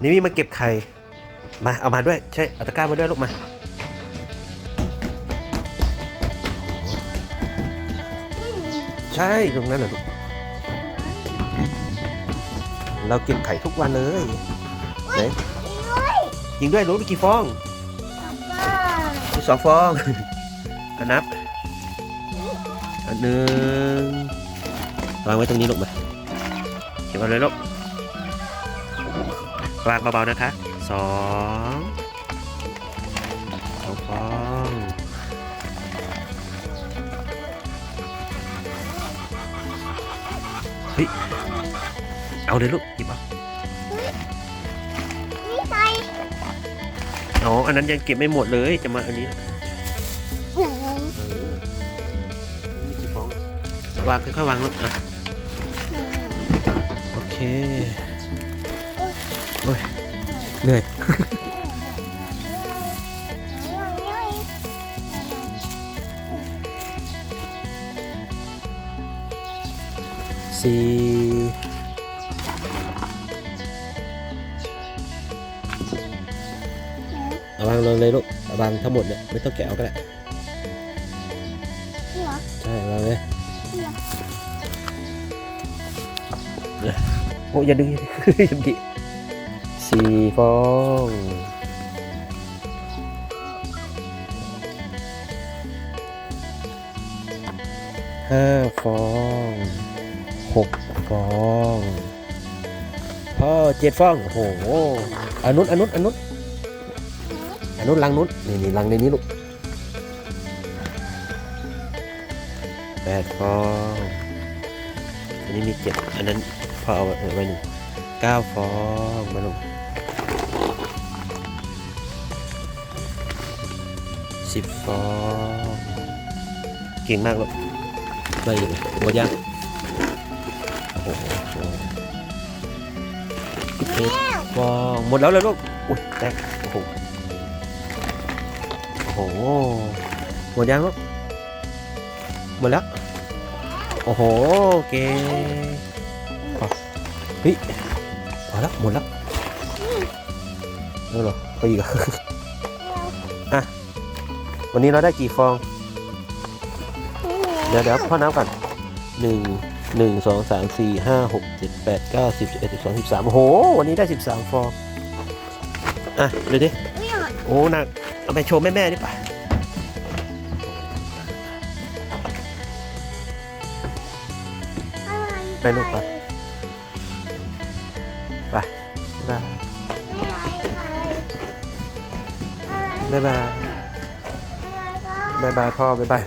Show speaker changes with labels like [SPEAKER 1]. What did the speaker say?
[SPEAKER 1] นี่มีมาเก็บไข่ มาเอามาด้วยใช่เอาตะกร้ามาด้วยลูกมา ใช่ตรงนั้นน่ะลูกเราเก็บไข่ทุกวันเลยไหนจริงด้วยรู้ไปกี่ฟองมีสองฟองอันนับอันหนึ่งวางไว้ตรงนี้ลูกมาเก็บเอาเลยลูก วางเบาๆนะคะสองสองฟองเฮ้ยเอาเลยลูกหยิบเอา
[SPEAKER 2] นี่ใส่
[SPEAKER 1] อ๋ออันนั้นยังเก็บไม่หมดเลยจะมาอันนี้
[SPEAKER 2] หนึ่ง
[SPEAKER 1] เองวางค่อยๆวางลูกอะโอเค โอ้ยเหนื่อย สี่เอาวางลงเลยลูกเอาวางทั้งหมดเนี่ยไม่ต้องแกะเอาก็ได้
[SPEAKER 2] นี่เหรอ
[SPEAKER 1] ใช่วางเลย
[SPEAKER 2] นี่เหรอ
[SPEAKER 1] โอ้ยอย่าดึงอย่าดึงดิ สี่ฟองห้าฟองหกฟองพ่อเจ็ดฟอง โอ้โหอันนุนอนุนอนุนอนนุนลังนุนนี่นี่ลังในนี้ลูกแปดฟองอันนี้มีเจ็ดอันนั้นพอเอาไว้หนึ่ง เก้าฟองมาลงสิบฟองเก่งมากลูกไปอยู่หมดยังโอ้โหสิบเอ็ดฟองหมดแล้วเลยลูกอุ้ยแตกโอ้โหโอ้โหหมดยังลูกหมดแล้วโอ้โหเก่งพอเฮ้ยพอแล้วหมดแล้วแล้วเหรอไปอีกเหรออะวันนี้เราได้กี่ฟอง เดี๋ยวเดี๋ยวพ่อน้ำก่อนหนึ่งหนึ่งสองสามสี่ห้าหกเจ็ดแปดเก้าสิบสิบเอ็ดสิบสองสิบสามโอ้โห วันนี้ได้สิบสามฟอง อะดูดิ
[SPEAKER 2] นี่เหรอ
[SPEAKER 1] โอ้หนักเอาไปโชว์แม่แม่ๆดิป่ะ
[SPEAKER 2] อะไร
[SPEAKER 1] ไปลูกไป ไปบ๊ายบายบ๊ายบายบ๊ายบายพ่อบ๊ายบาย